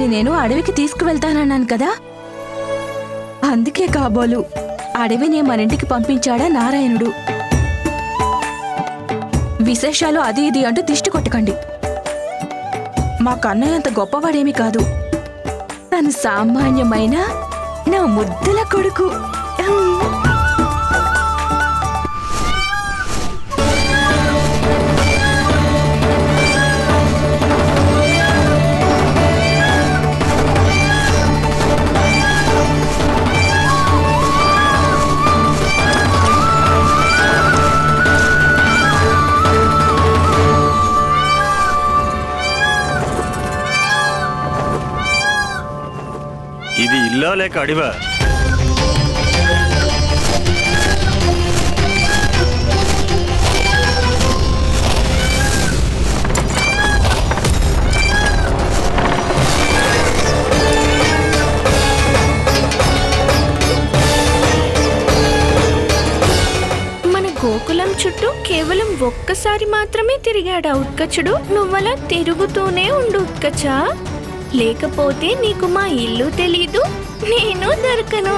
తనని నేను అడవికి తీసుకువెళ్తానన్నాను కదా? అందుకే కాబోలు అడవిని మన ఇంటికి పంపించాడా నారాయణుడు? విశేషాలు అది ఇది అంటూ దిష్టి కొట్టకండి. మా కన్నయ్య అంత గొప్పవాడేమీ కాదు. తను సామాన్యమైన నా ముద్దల కొడుకు. ఇది లేక అడివా మన గోకులం చుట్టూ కేవలం ఒక్కసారి మాత్రమే తిరిగాడా ఉత్కచుడు. నువ్వలా తిరుగుతూనే ఉండు ఉత్కచా? లేకపోతే నీకు మా ఇల్లు తెలీదు నేను దొరకను.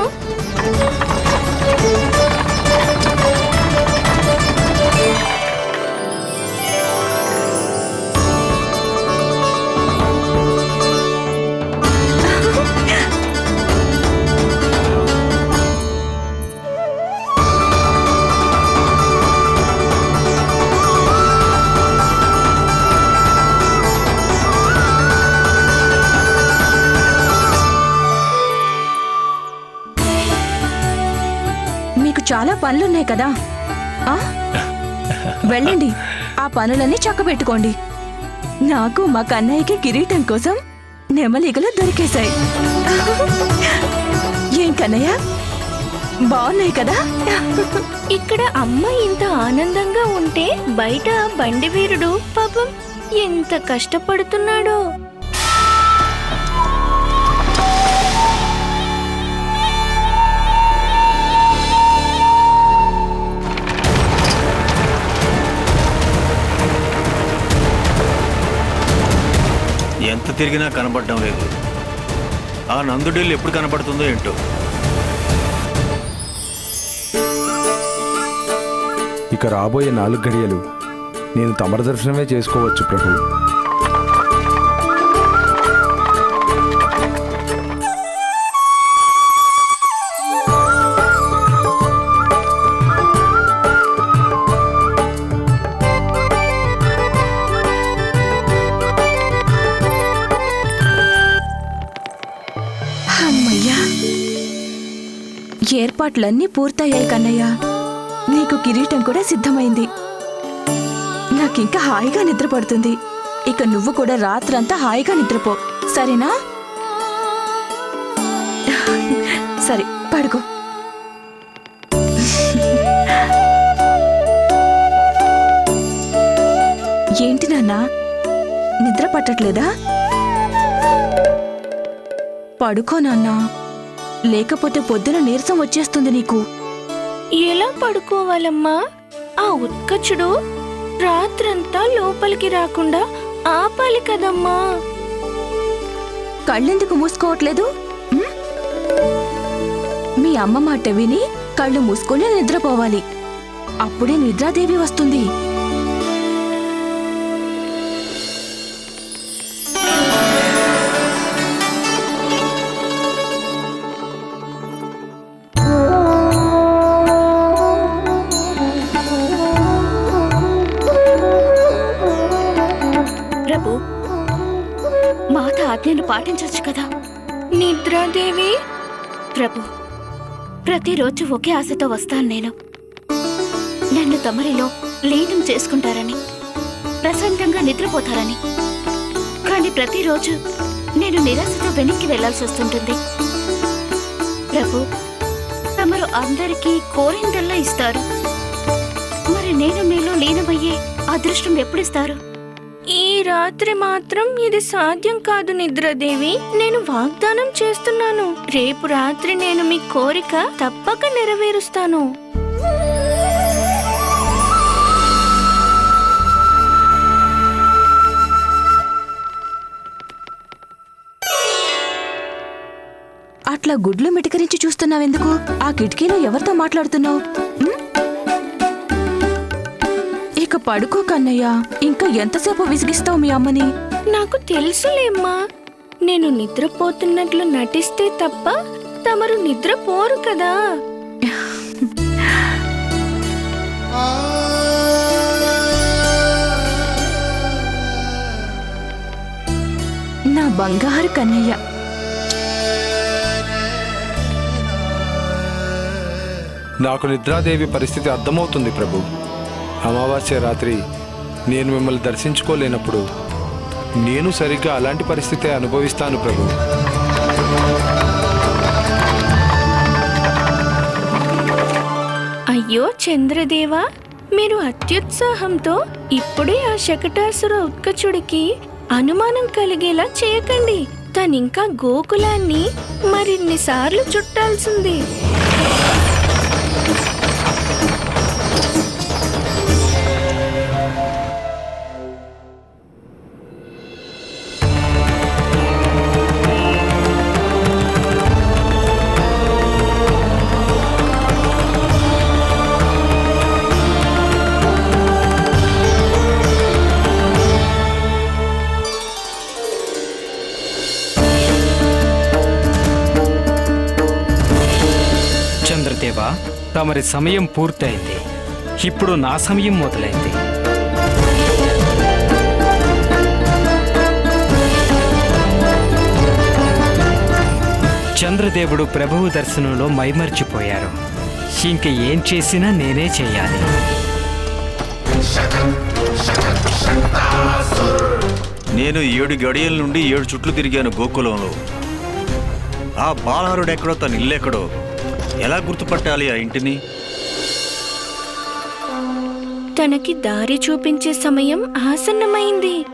చాలా పనులున్నాయి కదా. ఆ? వెళ్ళండి. ఆ పనులన్నీ చక్కబెట్టుకోండి. నాకు మా కన్నయ్యకి కిరీటం కోసం నెమలిగలు దొరికేశాయి. ఏం కన్నయ్య? బాగున్నాయి కదా. ఇక్కడ అమ్మ ఇంత ఆనందంగా ఉంటే బయట బండి వీరుడు పాపం ఎంత కష్టపడుతున్నాడో. ఎంత తిరిగినా కనపడడం లేదు. ఆ నందుడిల్లు ఎప్పుడు కనబడుతుందో ఏంటో. ఇక రాబోయే నాలుగు గడియలు నేను తమర దర్శనమే చేసుకోవచ్చు ప్రభు. ఏర్పాట్లన్నీ పూర్తయ్యాయి కన్నయ్య. నీకు కిరీటం కూడా సిద్ధమైంది. నాకింకా హాయిగా నిద్రపడుతుంది. ఇక నువ్వు కూడా రాత్రంతా హాయిగా నిద్రపో. సరేనా? సరే పడుకో. ఏంటి నాన్నా? నిద్ర పట్టట్లేదా? పడుకో నాన్నా. లేకపోతే పొద్దున నీరసం వచ్చేస్తుంది నీకు. ఎలా పడుకోవాలమ్మా? ఆ ఉత్కచుడు రాత్రంతా లోపలికి రాకుండా ఆపాలి కదమ్మా. కళ్ళెందుకు మూసుకోవట్లేదు? మీ అమ్మ మాట విని కళ్ళు మూసుకొని నిద్రపోవాలి. అప్పుడే నిద్రాదేవి వస్తుంది. చూపించవచ్చు కదా. నిద్రాదేవి. ప్రభు ప్రతిరోజు ఒకే ఆశతో వస్తాను నేను. నన్ను తమరిలో లీనం చేసుకుంటారని ప్రశాంతంగా నిద్రపోతారని. కానీ ప్రతిరోజు నేను నిరాశతో వెనక్కి వెళ్ళాల్సి వస్తుంటుంది. ప్రభు తమరు అందరికీ కోరిందల్లా ఇస్తారు. మరి నేను మీలో లీనమయ్యే అదృష్టం ఎప్పుడిస్తారు? ఇస్తారు రాత్రి మాత్రం ఇది సాధ్యం కాదు నిద్రదేవి. నేను వాగ్దానం చేస్తున్నాను. రేపు రాత్రి నేను మీ కోరిక తప్పక నెరవేరుస్తాను. అట్లా గుడ్లు మిటకరించి చూస్తున్నావెందుకు? ఆ కిటికీలో ఎవరితో మాట్లాడుతున్నావు? ఇక పడుకో కన్నయ్య. ఇంకా ఎంతసేపు విసిగిస్తావు మీ అమ్మని? నాకు తెలుసులేమ్మా. నేను నిద్రపోతున్నట్లు నటిస్తే తప్ప తమరు నిద్రపోరు కదా. నా బంగారు కన్నయ్య. నాకు నిద్రాదేవి పరిస్థితి అర్థమవుతుంది ప్రభు. అమావాస్య రాత్రి నేను మిమ్మల్ని దర్శించుకోలేనప్పుడు నేను సరిగ్గా అలాంటి పరిస్థితే అనుభవిస్తాను ప్రభు. అయ్యో చంద్రదేవా మీరు అత్యుత్సాహంతో ఇప్పుడే ఆ శకటాసుర ఉత్కచుడికి అనుమానం కలిగేలా చేయకండి. తనింకా గోకులాన్ని మరిన్నిసార్లు చుట్టాల్సింది. తమరి సమయం పూర్తయింది. ఇప్పుడు నా సమయం మొదలైంది. చంద్రదేవుడు ప్రభువు దర్శనంలో మైమర్చిపోయారు. ఇంక ఏం చేసినా నేనే చేయాలి. నేను ఏడు గడియల నుండి ఏడు చుట్లు తిరిగాను గోకులంలో. ఆ బాలహరుడు ఎక్కడో తన ఎలా గుర్తుపట్టాలి ఆ ఇంటిని? తనకి దారి చూపించే సమయం ఆసన్నమైంది.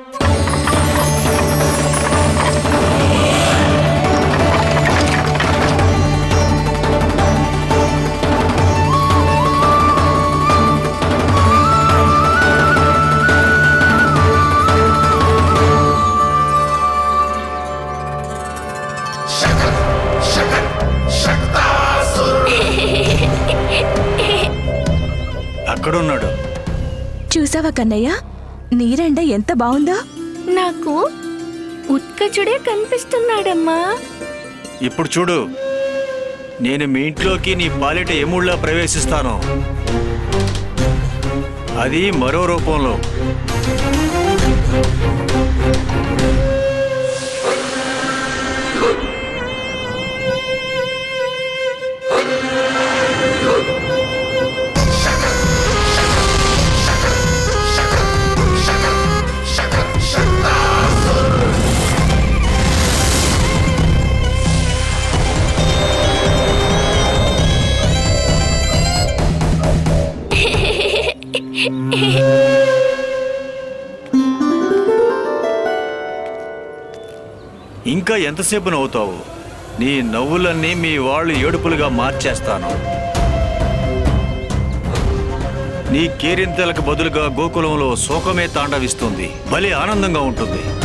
అక్కడున్నాడు. చూసావా కన్నయ్య? నీరెండ ఎంత బావుందో నాకు ఉత్కచుడే కనిపిస్తున్నాడమ్మా. ఇప్పుడు చూడు. నేను మీ ఇంట్లోకి నీ పాలిట ఎముళ్ళ ప్రవేశిస్తాను. అది మరో రూపంలో. ఇంకా ఎంతసేపు నవ్వుతావు? నీ నవ్వులన్నీ మీ వాళ్ళు ఏడుపులుగా మార్చేస్తాను. నీ కేరింతలకు బదులుగా గోకులంలో శోకమే తాండవిస్తుంది. భలే ఆనందంగా ఉంటుంది.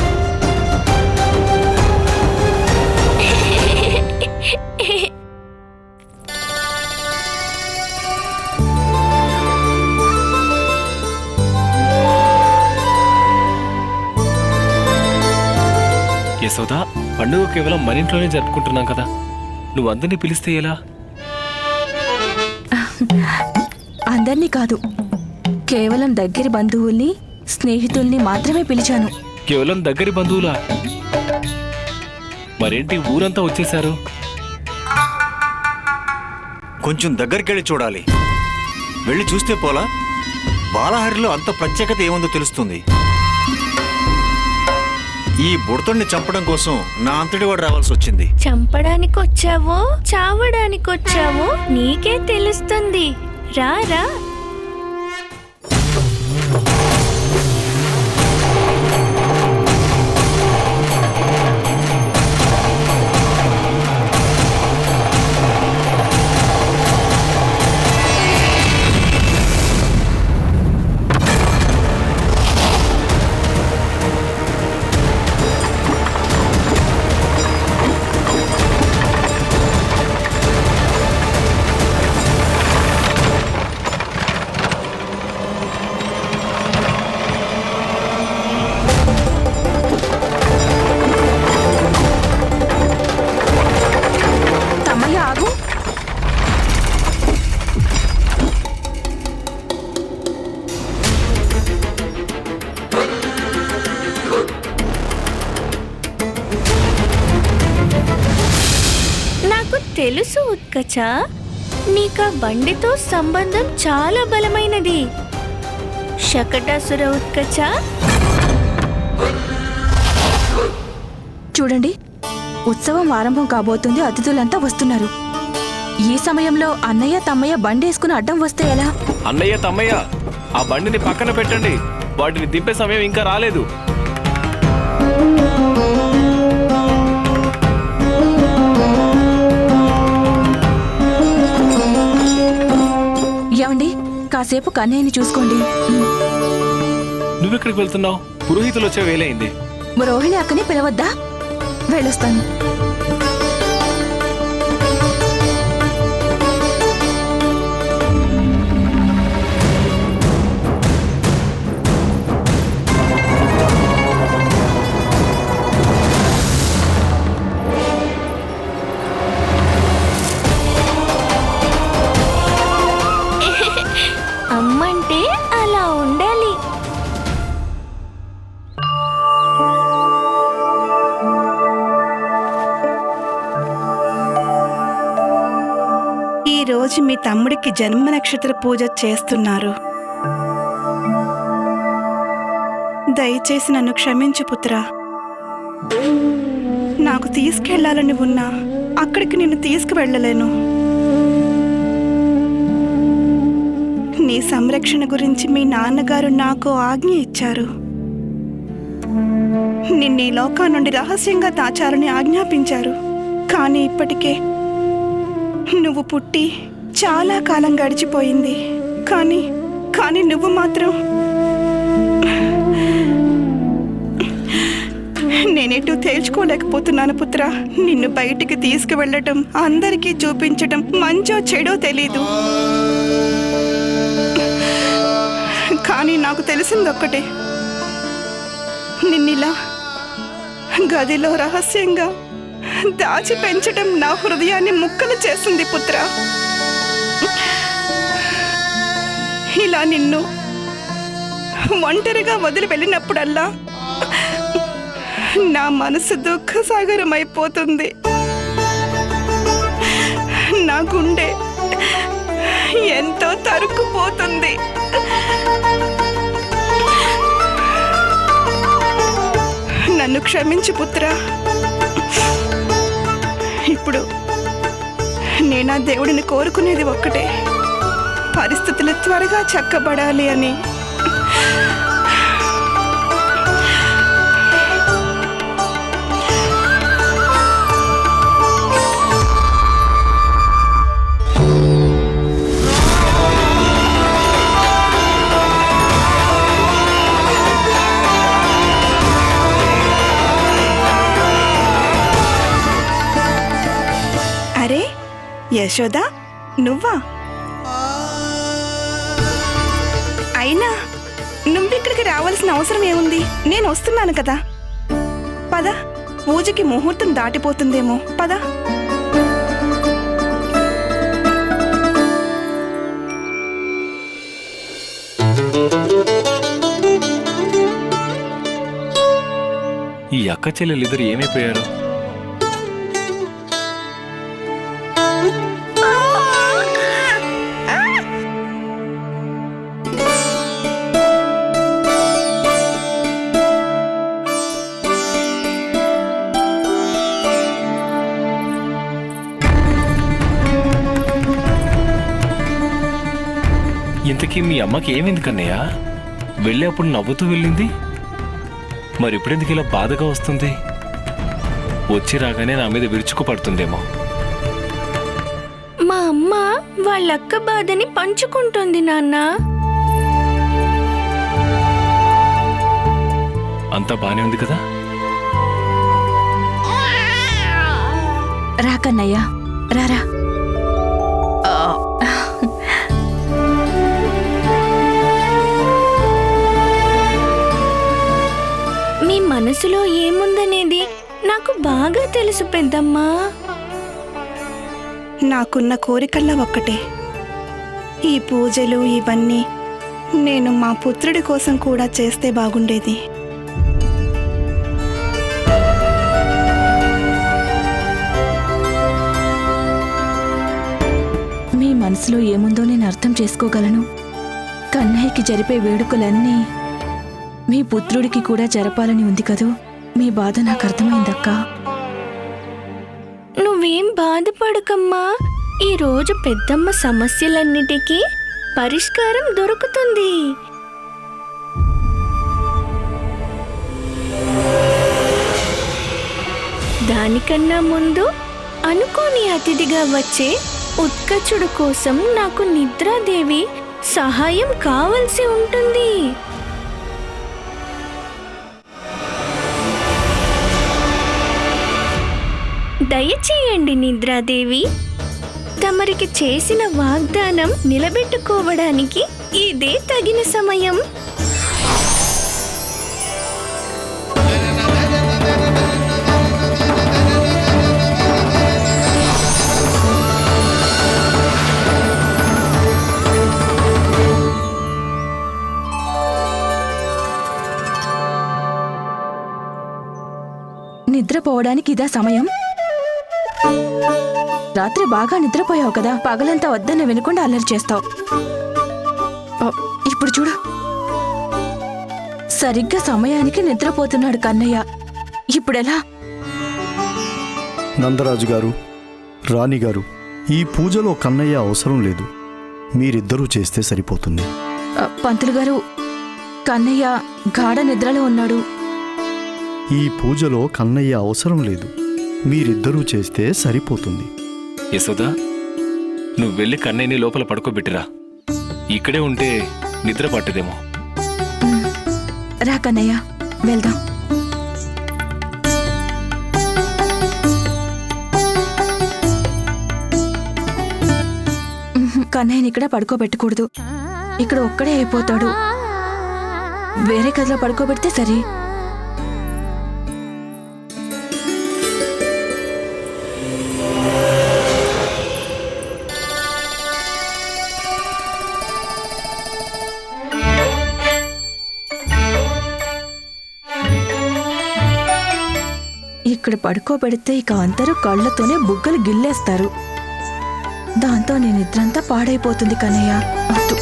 యశోద పండుగ కేవలం మన ఇంట్లోనే జరుపుకుంటున్నాం కదా. నువ్వు అందరినీ పిలిస్తే ఎలా? అందర్నీ కాదు కేవలం దగ్గరి బంధువుల్ని స్నేహితుల్ని మాత్రమే పిలిచాను. కేవలం దగ్గరి బంధువులా? మరేంటి ఊరంతా వచ్చేశారు? కొంచెం దగ్గరికెళ్ళి చూడాలి. వెళ్ళి చూస్తే పోలా? బాలహరిలో అంత ప్రత్యేకత ఏముందో తెలుస్తుంది. ఈ బుడతల్ని చంపడం కోసం నా అంతటి వాడు రావాల్సి వచ్చింది. చంపడానికి వచ్చావో చావడానికి వచ్చావో నీకే తెలుస్తుంది. రా రా. ఉత్కచ నీకా బండితో సంబంధం చాలా బలమైనది. శకటాసుర ఉత్కచ? చూడండి ఉత్సవం ఆరంభం కాబోతుంది అతిథులంతా వస్తున్నారు. ఈ సమయంలో అన్నయ్య తమ్మయ్య బండేసుకుని అడ్డం వస్తే ఎలా? అన్నయ్య తమ్మయ్య ఆ బండిని పక్కన పెట్టండి. వాటిని దింపే సమయం ఇంకా రాలేదు. కాసేపు కన్నయ్యని చూసుకోండి. నువ్వెక్కడికి వెళ్తున్నావు? పురోహితులు వచ్చే వేలైంది. రోహిణి అక్కని పిలవద్దా? వెళ్ళొస్తాను. తమ్ముడికి జన్మ నక్షత్ర పూజ చేస్తున్నారు. దయచేసి నన్ను క్షమించు పుత్ర. నాకు తీసుకెళ్ళాలని ఉన్నా అక్కడికి నిన్ను తీసుకువెళ్ళలేను. నీ సంరక్షణ గురించి మీ నాన్నగారు నాకు ఆజ్ఞ ఇచ్చారు. నిన్ను లోకా నుండి రహస్యంగా దాచాలని ఆజ్ఞాపించారు. కానీ ఇప్పటికే నువ్వు పుట్టి చాలా కాలం గడిచిపోయింది. కానీ కానీ నువ్వు మాత్రం నేనెటూ తేల్చుకోలేకపోతున్నాను పుత్ర. నిన్ను బయటికి తీసుకువెళ్ళటం అందరికీ చూపించటం మంచో చెడో తెలీదు. కానీ నాకు తెలిసింది ఒక్కటే నిన్నిలా గదిలో రహస్యంగా దాచి పెంచటం నా హృదయాన్ని ముక్కలు చేసింది పుత్ర. ఇలా నిన్ను ఒంటరిగా వదిలి వెళ్ళినప్పుడల్లా నా మనసు దుఃఖసాగరం అయిపోతుంది నా గుండె ఎంతో తరుక్కుపోతుంది. నన్ను క్షమించు పుత్ర. ఇప్పుడు నేను దేవుడిని కోరుకునేది ఒక్కటే. పరిస్థితులు త్వరగా చక్కబడాలి అని. అరే యశోద నువ్వా? రావాల్సిన అవసరం ఏముంది? నేను వస్తున్నాను కదా. పద. పూజకి ముహూర్తం దాటిపోతుందేమో. పద. ఈ అక్క చెల్లెలిద్దరు ఏమైపోయారు? ఇంతకీ మీ అమ్మకి ఏమైంది కన్నయ్య? వెళ్ళేప్పుడు నవ్వుతూ వెళ్ళింది? మరి ఇప్పుడెందుకు ఇలా బాధగా వస్తుంది? వచ్చి రాగానే నా మీద విరుచుకు పడుతుందేమో మా అమ్మ వాళ్ళక్క బాధని పంచుకుంటుంది నాన్న. అంతా బానే ఉంది కదా? రా కన్నయ్య రారా. బాగా తెలుసు పెద్దమ్మా. నాకున్న కోరికల్లా ఒక్కటే. ఈ పూజలు ఇవన్నీ నేను మా పుత్రుడి కోసం కూడా చేస్తే బాగుండేది. మనసులో ఏముందో నేను అర్థం చేసుకోగలను. కన్నయ్యకి జరిపే వేడుకలన్నీ మీ పుత్రుడికి కూడా జరపాలని ఉంది కదూ? మీ బాధ నాకు అర్థమైందక్కా. నువ్వేం బాధపడకమ్మా. ఈరోజు పెద్దమ్మ సమస్యలన్నిటికీ పరిష్కారం దొరుకుతుంది. దానికన్నా ముందు అనుకోని అతిథిగా వచ్చే ఉత్కచుడు కోసం నాకు నిద్రాదేవి సహాయం కావలసి ఉంటుంది. దయచేయండి నిద్రాదేవి. తమరికి చేసిన వాగ్దానం నిలబెట్టుకోవడానికి ఇదే తగిన సమయం. నిద్రపోవడానికి ఇదా సమయం? రాత్రి బాగా నిద్రపోయావు కదా పగలంతా వద్దన్న వినకుండా అల్లరి చేస్తావు. ఇప్పుడు చూడు. సరిగ్గా సమయానికి నిద్రపోతున్నాడు కన్నయ్య. ఇప్పుడెలా? నందరాజు గారు రాణి గారు ఈ పూజలో కన్నయ్య అవసరం లేదు. మీరిద్దరూ చేస్తే సరిపోతుంది. పంతులు గారు కన్నయ్య గాఢ నిద్రలో ఉన్నాడు. ఈ పూజలో కన్నయ్య అవసరం లేదు. మీరిద్దరూ చేస్తే సరిపోతుంది. యశోదా నువ్వు వెళ్ళి కన్నయ్యని లోపల పడుకోబెట్టిరా. ఇక్కడే ఉంటే నిద్ర పట్టదేమో. రా కన్నయ్య వెళ్దాం. కన్నయ్యని ఇక్కడ పడుకోబెట్టకూడదు. ఇక్కడ ఒక్కడే అయిపోతాడు. వేరే గదిలో పడుకోబెడితే సరే. పడుకోబెడితే ఇక అందరూ కళ్ళతోనే బుగ్గలు గిల్లేస్తారు. దాంతో నేను నిద్రంతా పాడైపోతుంది కన్నయ్య. వద్దు.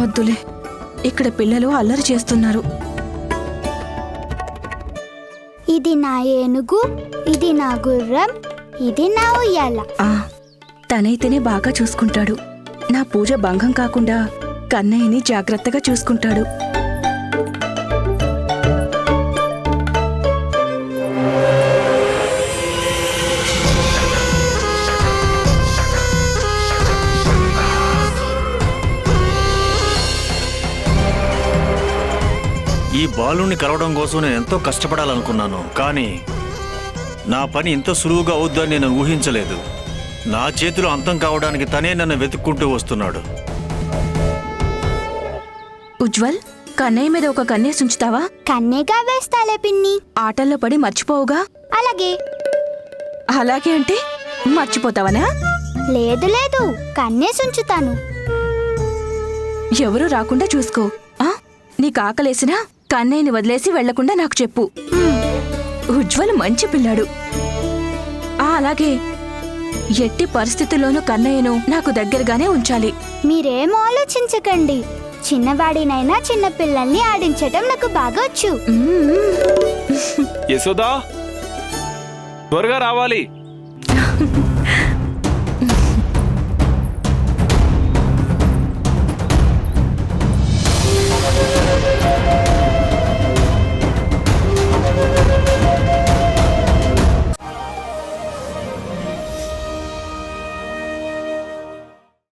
వద్దులే. ఇక్కడ పిల్లలు అల్లరి చేస్తున్నారు. నా ఏనుగు ఇది నా గుర్రం ఇది నా ఉయ్యాల. ఆ తనైతేనే బాగా చూసుకుంటాడు. నా పూజ భంగం కాకుండా కన్నయ్యని జాగ్రత్తగా చూసుకుంటాడు. ఈ బాలుని కలవడం కోసం నేను ఎంతో కష్టపడాలనుకున్నాను. కానీ నా పని ఇంత సులువుగా అవుద్దని నేను ఊహించలేదు. నా చేతిలో అంతం కావడానికి తనే నన్ను వెతుక్కుంటూ వస్తున్నాడు. ఉజ్వల్ కన్నయ్య మీద ఒక కన్నేసి ఉంచుతావా కన్నేగా వేస్తాలే పిన్ని. ఆటల్లో పడి మర్చిపోవుగా? అలాగే. అలాగే అంటే మర్చిపోతావనా? లేదు లేదు. కన్నేసి ఉంచుతాను ఎవరూ రాకుండా చూసుకో. ఆ? నీకు ఆకలేసినా? కన్నయ్యని వదిలేసి వెళ్ళకుండా నాకు చెప్పు. ఉజ్వల్ మంచి పిల్లాడు. ఆ అలాగే. ఎట్టి పరిస్థితుల్లోనూ కన్నయ్యను నాకు దగ్గరగానే ఉంచాలి. మీరేం ఆలోచించకండి. చిన్నవాడినైనా చిన్న పిల్లల్ని ఆడించటం నాకు బాగా వచ్చు. యశోదా త్వరగా రావాలి.